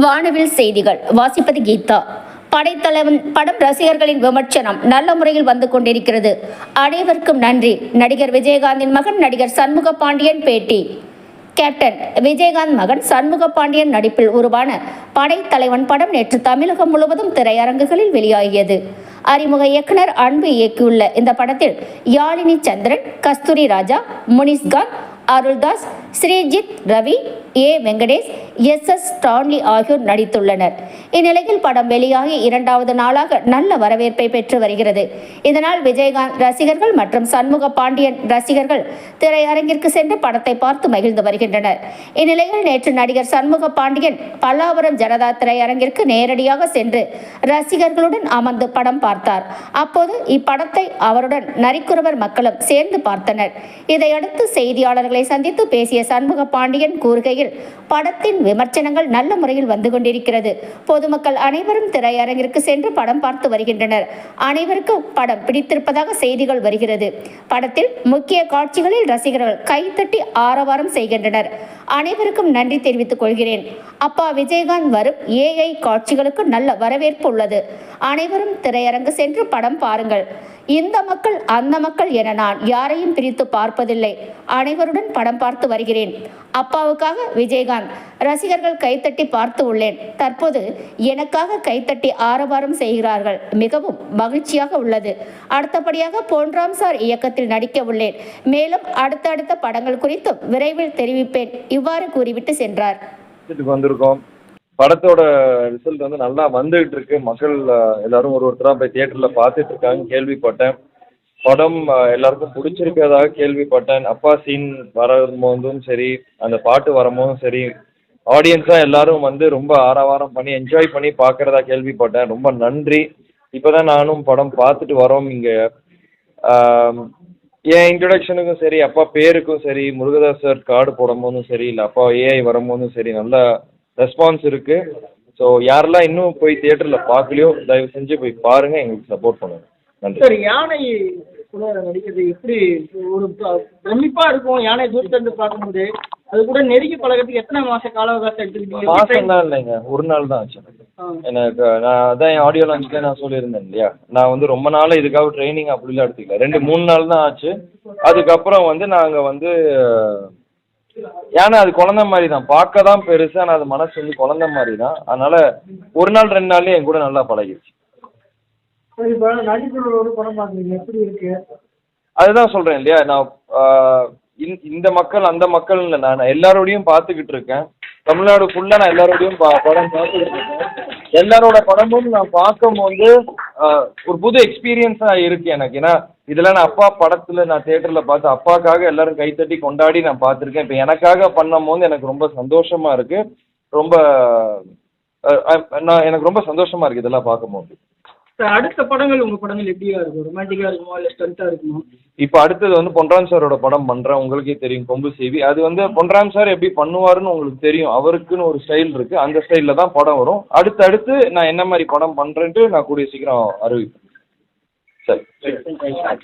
வானவில் செய்திகள். வாசிப்பது கீதா. படைத்தலைவன் படம் ரசிகர்களின் விமர்சனம் நல்ல முறையில் வந்து கொண்டிருக்கிறது. அனைவருக்கும் நன்றி. நடிகர் விஜயகாந்தின் மகன் நடிகர் சண்முக பாண்டியன் பேட்டி. கேப்டன் விஜயகாந்த் மகன் சண்முக பாண்டியன் நடிப்பில் உருவான படைத்தலைவன் படம் நேற்று தமிழகம் முழுவதும் திரையரங்குகளில் வெளியாகியது. அறிமுக இயக்குனர் அன்பு இயக்கியுள்ள இந்த படத்தில் Yazhini Chandran Kasthuri Raja Munishkanth Aruldoss Sreejith Ravi A. Venkatesh S S Stanley ஆகியோர் நடித்துள்ளனர். இந்நிலையில் படம் வெளியாகி இரண்டாவது நாளாக நல்ல வரவேற்பை பெற்று வருகிறது. இதனால் விஜயகாந்த் ரசிகர்கள் மற்றும் சண்முக பாண்டியன் ரசிகர்கள் திரையரங்கிற்கு சென்று படத்தை பார்த்து மகிழ்ந்து வருகின்றனர். இந்நிலையில் நேற்று நடிகர் சண்முக பாண்டியன் பல்லாவரம் ஜனதா திரையரங்கிற்கு நேரடியாக சென்று ரசிகர்களுடன் அமர்ந்து படம் பார்த்தார். அப்போது இப்படத்தை அவருடன் நரிக்குறவர் மக்களும் சேர்ந்து பார்த்தனர். இதையடுத்து செய்தியாளர்களை சந்தித்து பேசிய சண்முக பாண்டியன் கூறுகையில் படத்தின் விமர்சனங்கள் நல்ல முறையில் வந்து கொண்டிருக்கிறது. பொதுமக்கள் அனைவரும் திரையரங்கிற்கு சென்று படம் பார்த்து வருகின்றனர். அனைவருக்கும் படம் பிடித்திருப்பதாக செய்திகள் வருகிறது. படத்தில் முக்கிய காட்சிகளில் ரசிகர்கள் கைத்தட்டி ஆரவாரம் செய்கின்றனர். அனைவருக்கும் நன்றி தெரிவித்துக் கொள்கிறேன். அப்பா விஜயகாந்த் வரும் ஏஐ காட்சிகளுக்கு நல்ல வரவேற்பு உள்ளது. அனைவரும் திரையரங்கு சென்று படம் பாருங்கள். இந்த மக்கள் அந்த மக்கள் என நான் யாரையும் பிரித்து பார்ப்பதில்லை. அனைவருடன் படம் பார்த்து வருகிறேன். அப்பாவுக்காக விஜயகாந்த் ரசிகர்கள் கைத்தட்டி பார்த்து உள்ளேன். தற்போது எனக்காக கைத்தட்டி ஆரவாரம் செய்கிறார்கள். மிகவும் மகிழ்ச்சியாக உள்ளது. அடுத்தபடியாக பொன்ராம் சார் இயக்கத்தில் நடிக்க உள்ளேன். மேலும் அடுத்தடுத்த படங்கள் குறித்தும் விரைவில் தெரிவிப்பேன். இவ்வாறு கூறிவிட்டு சென்றார். வந்திருக்கோம். படத்தோட ரிசல்ட் வந்து நல்லா வந்துகிட்டு இருக்கு. மக்கள் எல்லாரும் ஒரு ஒருத்தராக போய் தியேட்டர்ல பார்த்துட்டு இருக்காங்க கேள்விப்பட்டேன். படம் எல்லாருக்கும் பிடிச்சிருக்கிறதாக கேள்விப்பட்டேன். அப்பா சீன் வரும்போதும் சரி அந்த பாட்டு வரும்போதும் சரி ஆடியன்ஸாக எல்லாரும் வந்து ரொம்ப ஆரவாரம் பண்ணி என்ஜாய் பண்ணி பார்க்குறதா கேள்விப்பட்டேன். ரொம்ப நன்றி. இப்போ தான் நானும் படம் பார்த்துட்டு வரோம் இங்கே. என் இன்ட்ரடக்ஷனுக்கும் சரி அப்பா பேருக்கும் சரி முருகதாஸ் சார் கார்டு போடும்போதும் சரி இல்லை அப்பா ஏஐ வரும்போதும் சரி நல்ல ரெஸ்பான்ஸ் இருக்கு. ஸோ யாரெல்லாம் இன்னும் போய் தியேட்டரில் பார்க்கலையோ தயவு செஞ்சு போய் பாருங்க எங்களுக்கு சப்போர்ட் பண்ணுங்க. நன்றி. சார் யானை நடிக்கிறது எப்படி? ஒரு பிரமிப்பா இருக்கும். யானை தூரத்துல இருந்து பார்க்கும்போது. அது கூட நெருங்கி பழகிறதுக்கு எத்தனை மாச கால அவகாசம் எடுத்துக்கிட்டீங்க? எப்படி மாசம் train- தான் இல்லைங்க. ஒரு நாள் தான் ஆச்சு. எனக்கு. நான் அதான் என் ஆடியோ லான்ச்சில் நான் சொல்லியிருந்தேன் இல்லையா? நான் வந்து ரொம்ப நாள் இதுக்காக ட்ரைனிங் அப்படிலாம் எடுத்துக்கல. ரெண்டு மூணு நாள் தான் ஆச்சு. அதுக்கப்புறம் வந்து நாங்கள் வந்து ஏன்னா அது குழந்த மாதிரி தான். பார்க்க தான் பெருசு ஆனால் அது மனசு வந்து குழந்த மாதிரி தான். அதனால ஒரு நாள் ரெண்டு நாள்லயே என் கூட நல்லா பழகிடுச்சு அதுதான் சொல்கிறேன் இல்லையா? நான் இந் இந்த- மக்கள் அந்த மக்கள் இல்லை. நான் எல்லாரோடையும் பார்த்துக்கிட்டு இருக்கேன். தமிழ்நாடு ஃபுல்லாக நான் எல்லாரோடையும் பா படம் பார்த்துக்கிட்டு இருக்கேன். எல்லாரோட படமும் நான் பார்க்கும்போது ஒரு புது எக்ஸ்பீரியன்ஸாக இருக்குது எனக்கு. ஏன்னா இதெல்லாம் நான் அப்பா படத்தில் நான் தேட்டரில் பார்த்து அப்பாக்காக எல்லாரும் கைத்தட்டி கொண்டாடி நான் பார்த்துருக்கேன். இப்போ எனக்காக பண்ணும்போது எனக்கு ரொம்ப சந்தோஷமாக இருக்குது ரொம்ப நான் எனக்கு ரொம்ப சந்தோஷமாக இருக்குது இதெல்லாம் பார்க்கும்போது அடுத்த படங்கள் உங்க படங்கள் எப்படியா இருக்கும்? ரொமான்டிக்கா இருக்குமா? இல்ல ஸ்டண்டா இருக்குமா? இப்போ அடுத்தது வந்து பொன்ராம் சாரோட படம் பண்ணுறேன் உங்களுக்கே தெரியும் கொம்பு செய்வி அது வந்து பொன்ராம் சார் எப்படி பண்ணுவாருன்னு உங்களுக்கு தெரியும். அவருக்குன்னு ஒரு ஸ்டைல் இருக்குது அந்த ஸ்டைலில் தான் படம் வரும். அடுத்து அடுத்து நான் என்ன மாதிரி படம் பண்ணுறேன்ட்டு நான் கூடிய சீக்கிரம் அறிவிப்பேன். சரி.